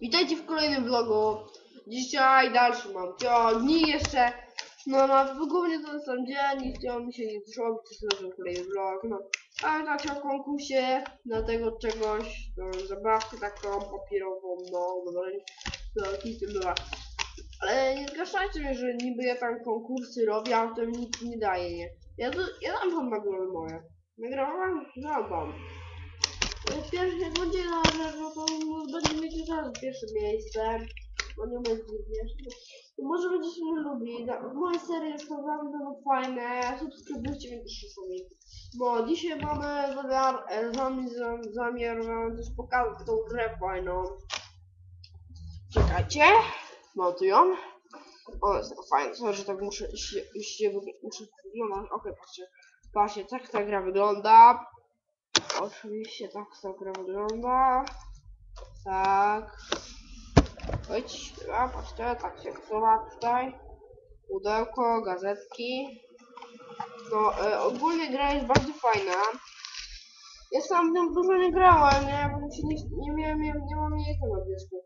Witajcie w kolejnym vlogu. Dzisiaj dalszy mam ciągnik jeszcze. No, no, ogóle to jest sam dzień, nie chciało mi się nic zrobić, to jest kolejny vlog, no. Pamiętacie o konkursie na tego czegoś, no, zabawkę taką papierową, no, dobra, to tym była. Ale nie zgaszajcie mnie, że niby ja tam konkursy robię, a to mi nic nie daje, nie. Ja, to, ja wam nagrody moje. Nagrałam? Dam. Pierwszy, jak będzie na no to będzie mieć teraz pierwsze miejsce. Bo nie będzie może będziecie mnie lubić. Na- Moje serie już programy będą fajne. Subskrybujcie mnie też czasami. No, dzisiaj mamy zamiar, e, zami, zam, zamiar wam też pokazać tą grę fajną. Czekajcie. Mam tu ją. Ona jest fajna, sorry, że tak muszę się, się muszę, no, no, okej, patrzcie. Patrzcie, tak ta gra wygląda. Oczywiście tak ta gra wygląda. Tak. Chodź, a patrzcie, tak się chowa tutaj. Pudełko, gazetki. No, e, ogólnie gra jest bardzo fajna. Ja sam w nią dużo nie grałem, nie, bo się nie, nie miałem, nie, nie mam miejsca na dysku.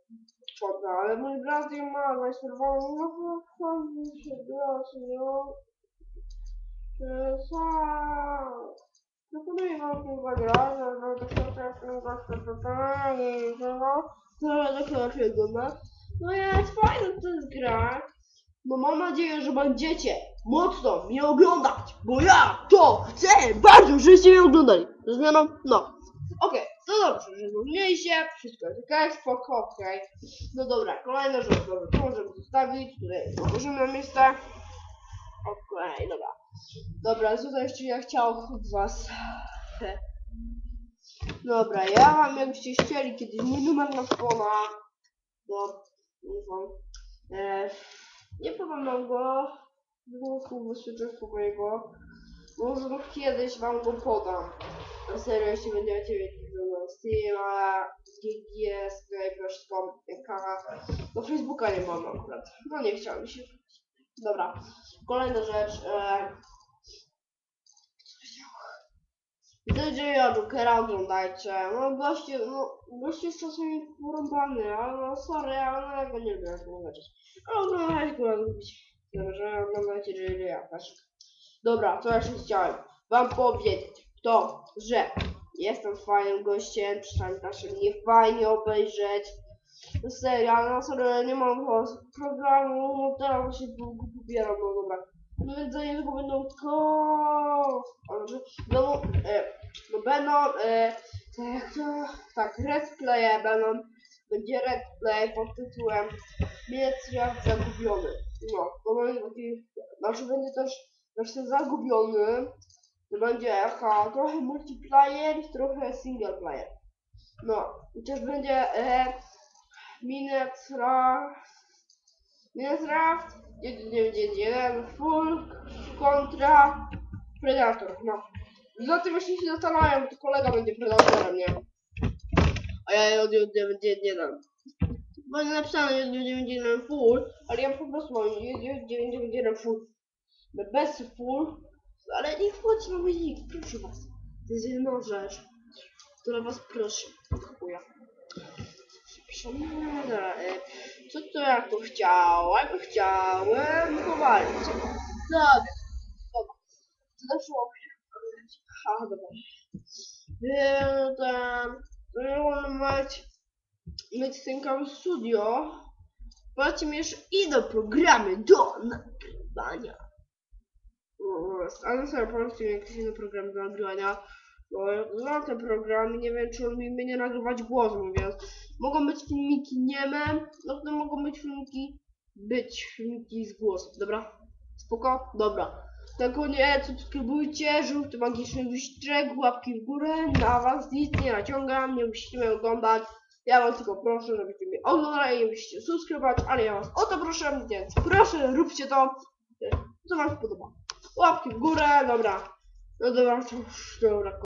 Szkoda, ale mój brat ją ma zainstalowaną, no to fajnie się gra nią. E, Sam. Proponuję wam chyba grać, ale tak trochę ten gość to totalnie no, to tak dlaczego, no. No jest fajna to jest gra. No mam nadzieję, że będziecie mocno mnie oglądać, bo ja to chcę bardzo, żebyście mnie oglądali. Ze zmianą, no. Okej, no dobrze, że zrozumieliście, wszystko jest okej, spoko, okej. No dobra, kolejna rzecz, dobra, to możemy zostawić, tutaj położymy na miejsce. Okej, dobra. Dobra, co to jeszcze ja chciał od was? Dobra, ja wam jakbyście chcieli kiedyś mój numer na fona, no, nie wiem, e, nie podam wam go, w głosku wyświetlę mojego, może no kiedyś wam go podam. Na serio, jeśli będziecie mieli no, Steama, GG, Skype, wszystko, Kara, do Facebooka nie mam akurat, no nie chciałem się. Dobra, kolejna rzecz, e, ja Jokera oglądajcie. No goście, no goście jest czasami porąbany, ale no sorry, ale ja go nie lubię oglądać. Ale oglądajcie go lubić. Dobrze, oglądajcie, że ja też. Dobra, co jeszcze chciałem wam powiedzieć, to, że jestem fajnym gościem, pamiętacie mnie fajnie obejrzeć. No serio, ale no sorry, nie mam programu, no teraz właśnie go pobieram, no dobra. No więc za będą ko... ale że będą, e, no będą, e, tak jak tak, playe będą, będzie let's play pod tytułem Miecjak Zagubiony. No, to będzie taki, znaczy będzie też, znaczy zagubiony, to będzie jaka, trochę multiplayer, trochę single player. No, i też będzie, e, Minecraft, Minecraft 191 full kontra Predator, no. Za tym właśnie się zastanawiam, to kolega będzie Predatorem, nie? A ja od 191. Bo napisane 191 full, ale ja po prostu mam 191 full. Bez full, ale nie wchodź na nick, proszę was. To jest jedna rzecz, która was prosi. Dziękuję. Dobra, e, co to ja tu chciałem? Chciałem powalić. Dobra, dobra. Co doszło? Ha, dobra. Wiem, tam, miałem mieć, mieć synkowe studio. Płaci mi jeszcze inne programy do nagrywania. Ale sobie polskie jakieś inne programy do nagrywania. Znam te programy, nie wiem czy on mi będzie nagrywać głos mówiąc. Mogą być filmiki nieme, no to mogą być filmiki być filmiki z głosem, dobra? Spoko? Dobra. Na koniec subskrybujcie, żółty magiczny wyścig, łapki w górę, na was nic nie naciągam, nie musicie mnie oglądać. Ja was tylko proszę, żebyście mnie oglądali, nie musicie subskrybować, ale ja was o to proszę, więc proszę, róbcie to, co wam się podoba. Łapki w górę, dobra. No dobra, to już, dobra.